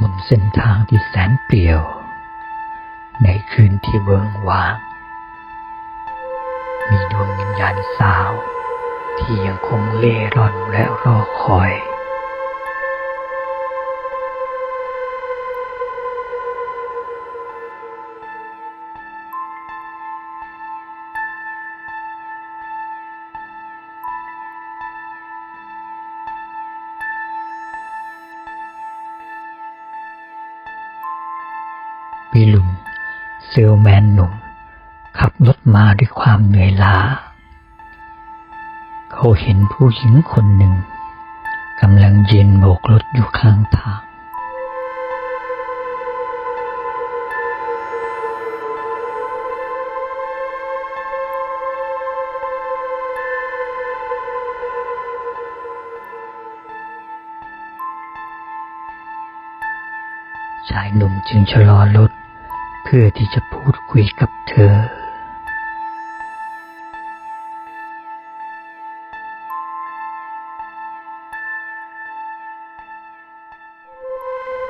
บนเส้นทางที่แสนเปลี่ยว ในคืนที่เวิงว้าง มีดวงวิญญาณสาว ที่ยังคงเล่ร่อนและรอคอย วิลุนเซลแมนหนุ่ม ขับรถมาด้วยความเหนื่อยล้า เขาเห็นผู้หญิงคนหนึ่งกำลังยืนโบกรถอยู่ข้างทางชายหนุ่มจึงชะลอรถ พื่อที่จะพูดคุยกับเธอ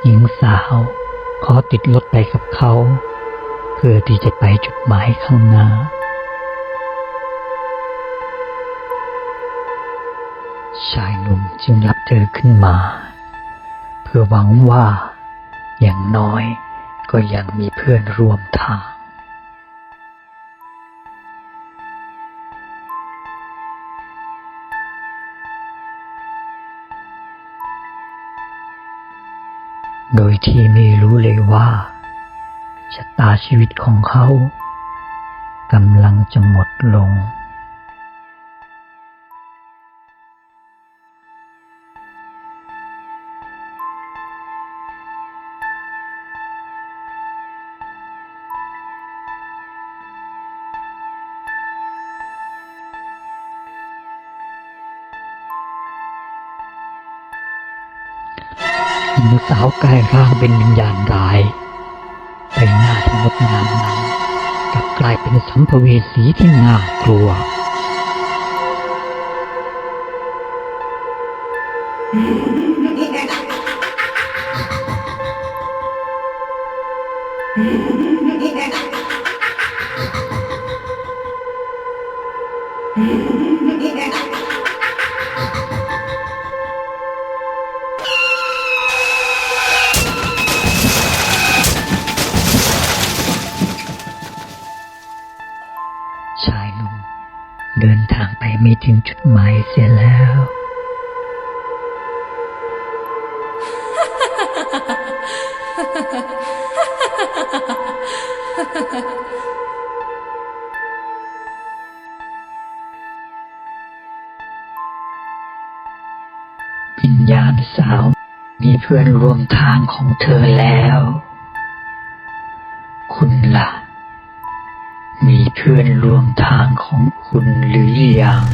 หญิงสาวขอติดรถไปกับเขา เพื่อที่จะไปจุดหมายข้างหน้า ชายหนุ่มจึงรับเธอขึ้นมา เพื่อหวังว่าอย่างน้อย ก็ยังมีเพื่อนร่วมทางโดยที่ไม่รู้เลยว่าชะตาชีวิตของเขากำลังจะหมดลง หญิงสาวกลายร่างเป็นวิญญาณร้ายใบหน้าที่งดงามนั้นกลับกลายเป็นสัมภเวสีที่น่ากลัวช เดินทางไปไม่ถึงจุดหมายเสียแล้ว วิญญาณสาวมีเพื่อนร่วมทางของเธอแล้ว คุณล่ะ เพื่อนร่วมทางของคุณหรือยัง